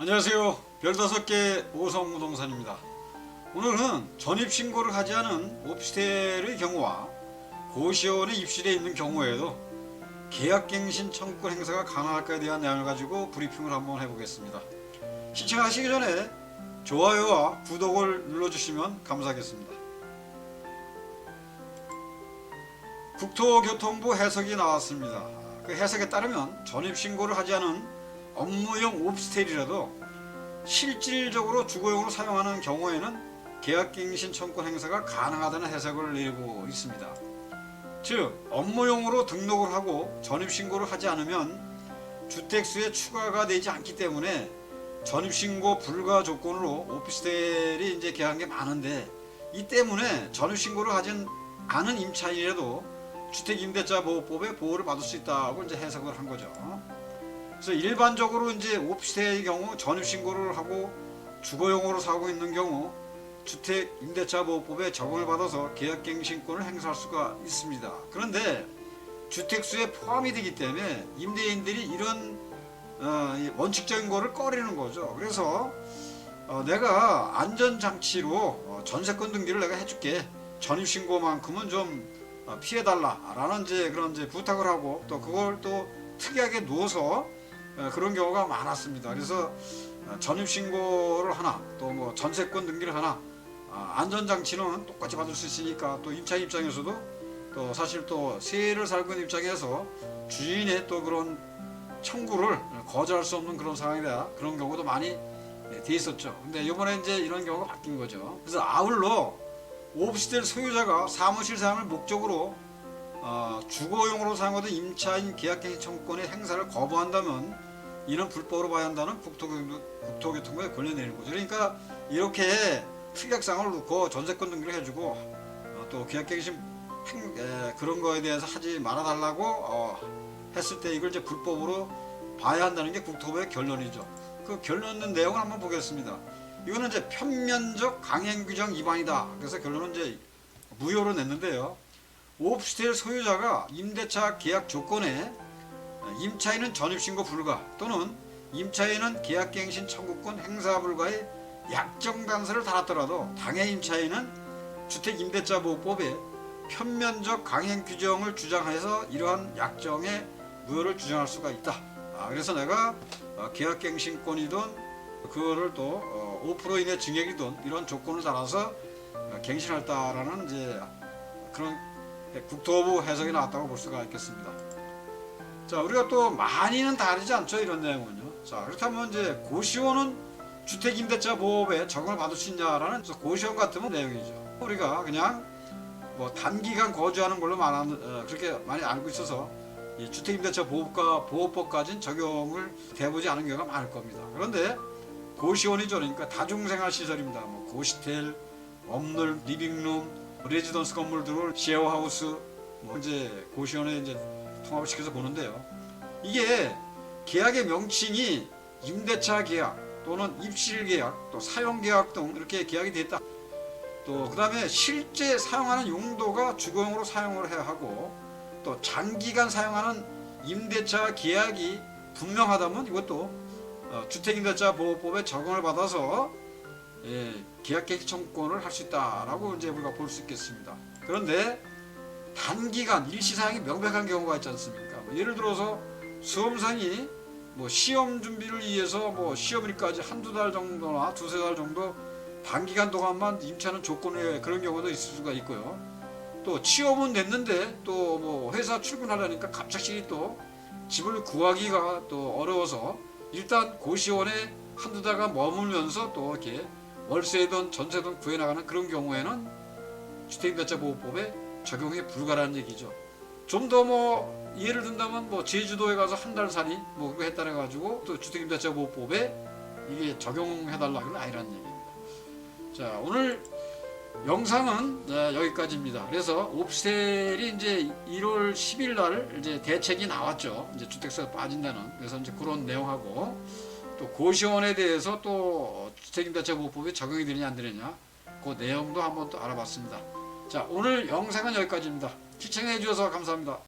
안녕하세요. 별다섯 개 오성부동산입니다. 오늘은 전입신고를 하지 않은 오피스텔의 경우와 고시원에 입실해 있는 경우에도 계약갱신 청구권 행사가 가능할까에 대한 내용을 가지고 브리핑을 한번 해보겠습니다. 시청하시기 전에 좋아요와 구독을 눌러주시면 감사하겠습니다. 국토교통부 해석이 나왔습니다. 그 해석에 따르면 전입신고를 하지 않은 업무용 오피스텔이라도 실질적으로 주거용으로 사용하는 경우에는 계약갱신 청구권 행사가 가능하다는 해석을 내리고 있습니다. 즉 업무용으로 등록을 하고 전입신고를 하지 않으면 주택수에 추가가 되지 않기 때문에 전입신고 불가 조건으로 오피스텔이 이제 계약한 게 많은데 이 때문에 전입신고를 하진 않은 임차인이라도 주택임대차 보호법의 보호를 받을 수 있다고 이제 해석을 한 거죠. 그래서 일반적으로 이제 오피스텔의 경우 전입 신고를 하고 주거용으로 사고 있는 경우 주택 임대차 보호법에 적용을 받아서 계약갱신권을 행사할 수가 있습니다. 그런데 주택수에 포함이 되기 때문에 임대인들이 이런 어, 이 원칙적인 거를 꺼리는 거죠. 그래서 어, 내가 안전장치로 어, 전세권 등기를 내가 해줄게. 전입신고만큼은 좀 어, 피해달라 라는 이제 그런 이제 부탁을 하고 또 그걸 또 특이하게 어, 그런 경우가 많았습니다. 그래서 어, 전입신고를 하나 또 뭐 전세권 등기를 하나 아, 안전장치는 똑같이 받을 수 있으니까 또 임차인 입장에서도 또 사실 또 세를 살고 있는 입장에서 주인의 또 그런 청구를 거절할 수 없는 그런 상황이라 그런 경우도 많이 네, 돼 있었죠. 근데 이번에 이제 이런 경우가 바뀐 거죠. 그래서 아울러 오피스텔 소유자가 사무실 사용을 목적으로 어, 주거용으로 사용하던 임차인 계약갱신 청구권의 행사를 거부한다면 이는 불법으로 봐야 한다는 국토교통, 국토교통부에 권려 내리는 거죠. 그러니까 이렇게 특약상을 놓고 전세권 등기를 해주고 어, 또 계약갱신 행- 에, 그런 거에 대해서 하지 말아달라고 어, 했을 때 이걸 이제 불법으로 봐야 한다는 게 국토부의 결론이죠. 그 결론 내용을 한번 보겠습니다. 이거는 이제 편면적 강행 규정 위반이다. 그래서 결론은 이제 무효로 냈는데요. 오피스텔 소유자가 임대차 계약 조건에 임차인은 전입신고 불가 또는 임차인은 계약갱신 청구권 행사 불가의 약정 단서를 달았더라도 당해 임차인은 주택임대차보호법에 편면적 강행 규정을 주장해서 이러한 약정의 무효를 주장할 수가 있다. 아, 그래서 내가 어, 계약갱신권이든 그거를 또 어, 5% 이내 증액이든 이런 조건을 달아서 어, 갱신했다라는 이제 그런 국토부 해석이 나왔다고 볼 수가 있겠습니다. 자, 우리가 또 많이는 다르지 않죠 이런 내용은요. 자, 그렇다면 이제 고시원은 주택임대차 보호법에 적용을 받을 수 있냐라는 고시원 같으면 내용이죠. 우리가 그냥 뭐 단기간 거주하는 걸로 말하는 어, 그렇게 많이 알고 있어서 이 주택임대차 보호법과 보호법까지는 적용을 돼보지 않은 경우가 많을 겁니다. 그런데 고시원이죠. 그러니까 다중생활 시설입니다. 뭐 고시텔, 업룰, 리빙룸, 레지던스 건물들을 쉐어하우스, 뭐 이제 고시원에 이제 통합을 시켜서 보는데요. 이게 계약의 명칭이 임대차 계약 또는 입실 계약, 또 사용 계약 등 이렇게 계약이 됐다. 또 그다음에 실제 사용하는 용도가 주거용으로 사용을 해야 하고 또 장기간 사용하는 임대차 계약이 분명하다면 이것도 어, 주택임대차 보호법에 적용을 받아서 예, 계약갱신 청구권을 할 수 있다라고 이제 우리가 볼 수 있겠습니다. 그런데 단기간 일시 사용이 명백한 경우가 있지 않습니까? 뭐 예를 들어서 수험생이 뭐 시험 준비를 위해서 뭐 시험일까지 한두 달 정도나 두세 달 정도 단기간 동안만 임차하는 조건에 그런 경우도 있을 수가 있고요. 또 취업은 됐는데 또 뭐 회사 출근하려니까 갑자기 또 집을 구하기가 또 어려워서 일단 고시원에 한두 달간 머물면서 또 이렇게 월세든 전세든 구해나가는 그런 경우에는 주택임대차보호법에 적용이 불가라는 얘기죠. 좀 더 뭐 예를 든다면 뭐 제주도에 가서 한 달 살이 뭐 그거 했다 해 가지고 또 주택임대차보호법에 이게 적용해달라 그건 아니라는 얘기입니다. 자 오늘 영상은 네, 여기까지입니다. 그래서 옵셀이 이제 1월 10일 날 이제 대책이 나왔죠. 이제 주택세가 빠진다는 그래서 이제 그런 내용하고 또 고시원에 대해서 또 주택임대차 보호법이 적용이 되느냐 안 되느냐 그 내용도 한번 또 알아봤습니다. 자 오늘 영상은 여기까지입니다. 시청해 주셔서 감사합니다.